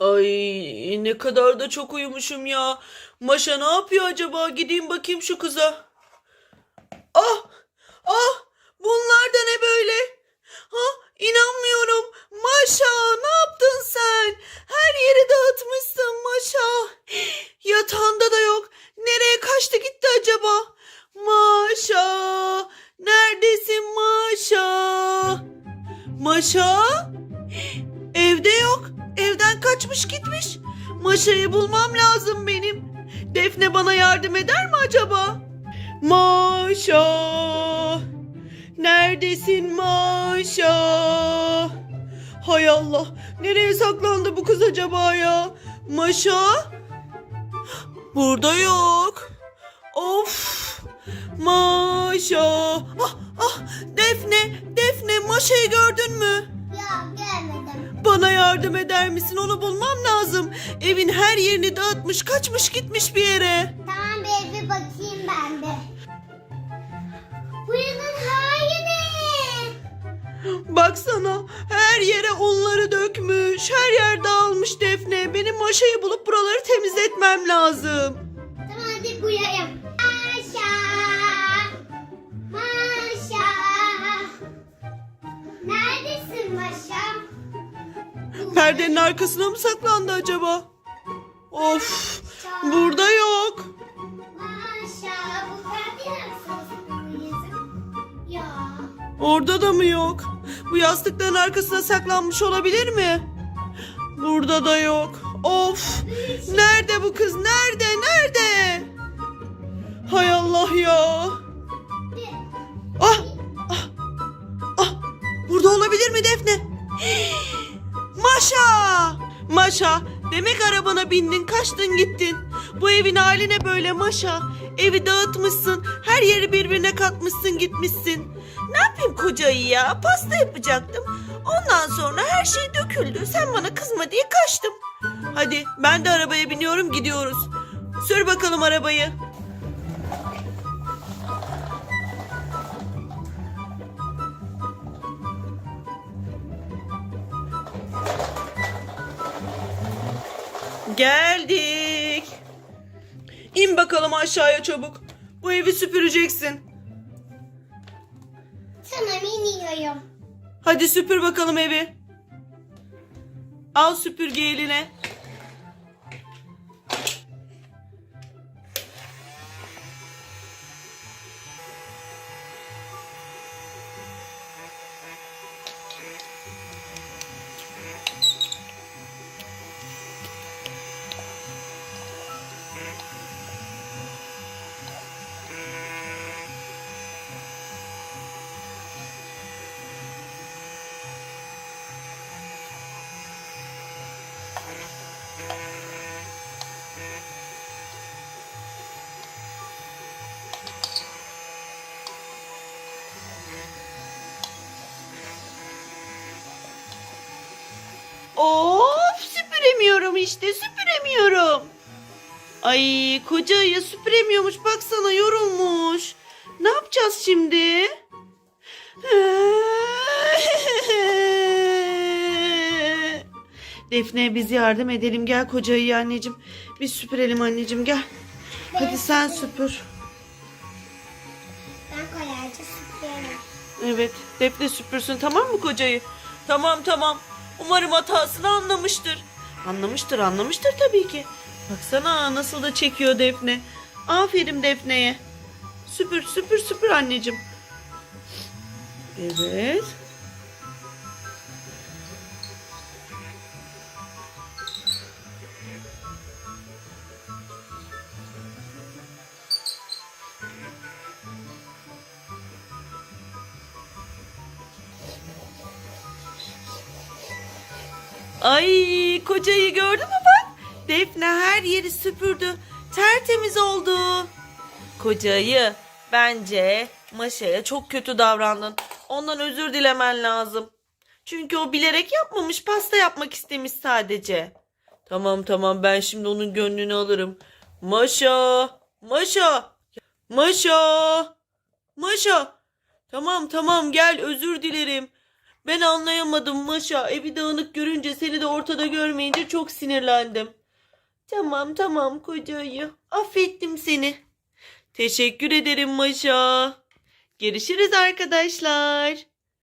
Ay ne kadar da çok uyumuşum ya. Maşa ne yapıyor acaba? Gideyim bakayım şu kıza. Ah! Ah! Bunlar da ne böyle? Ha inanmıyorum. Maşa ne yaptın sen? Her yeri dağıtmışsın Maşa. Yatağında da yok. Nereye kaçtı gitti acaba? Maşa! Neredesin Maşa? Maşa? Kaçmış gitmiş. Maşa'yı bulmam lazım benim. Defne bana yardım eder mi acaba? Maşa! Neredesin Maşa? Hay Allah. Nereye saklandı bu kız acaba ya? Maşa? Burada yok. Of. Maşa. Ah ah Defne, Defne Maşa'yı gördün mü? Ya gelmedim. Bana yardım eder misin? Onu bulmam lazım. Evin her yerini dağıtmış, kaçmış gitmiş bir yere. Tamam bir bir bakayım ben de. Buranın haini. Baksana her yere onları dökmüş. Her yer dağılmış Defne. Benim Maşa'yı bulup buraları temizletmem lazım. Tamam hadi. Maşa. Neredesin? Perdenin arkasına mı saklandı acaba? Of, burada yok. Maşa. Bu perdenin arkasında Ya. Orada da mı yok? Bu yastıkların arkasına saklanmış olabilir mi? Burada da yok. Of! Nerede bu kız? Nerede? Nerede? Hay Allah ya. Olabilir mi Defne? Maşa! Maşa, demek arabana bindin, kaçtın gittin. Bu evin haline böyle Maşa. Evi dağıtmışsın, her yeri birbirine katmışsın, gitmişsin. Ne yapayım kocayı ya? Pasta yapacaktım. Ondan sonra her şey döküldü. Sen bana kızma diye kaçtım. Hadi ben de arabaya biniyorum gidiyoruz. Sür bakalım arabayı. Geldik. İn bakalım aşağıya çabuk. Bu evi süpüreceksin. Tamam iniyorum. Hadi süpür bakalım evi. Al süpürge eline. Of süpüremiyorum işte süpüremiyorum. Ay koca ayı süpüremiyormuş baksana yorulmuş. Ne yapacağız şimdi? Defne biz yardım edelim gel koca ayı anneciğim. Biz süpürelim anneciğim gel. Hadi sen süpür. Ben kolayca süpürüyorum. Evet Defne süpürsün tamam mı kocayı? Tamam tamam. Umarım hatasını anlamıştır. Anlamıştır anlamıştır tabii ki. Baksana nasıl da çekiyor Defne. Aferin Defne'ye. Süpür süpür süpür anneciğim. Evet. Ay kocayı gördün mü bak? Defne her yeri süpürdü. Tertemiz oldu. Kocayı bence Maşa'ya çok kötü davrandın. Ondan özür dilemen lazım. Çünkü o bilerek yapmamış pasta yapmak istemiş sadece. Tamam tamam ben şimdi onun gönlünü alırım. Maşa, Maşa, Maşa, Maşa. Tamam tamam gel özür dilerim. Ben anlayamadım Maşa. Evi dağınık görünce seni de ortada görmeyince çok sinirlendim. Tamam tamam koca. Affettim seni. Teşekkür ederim Maşa. Görüşürüz arkadaşlar.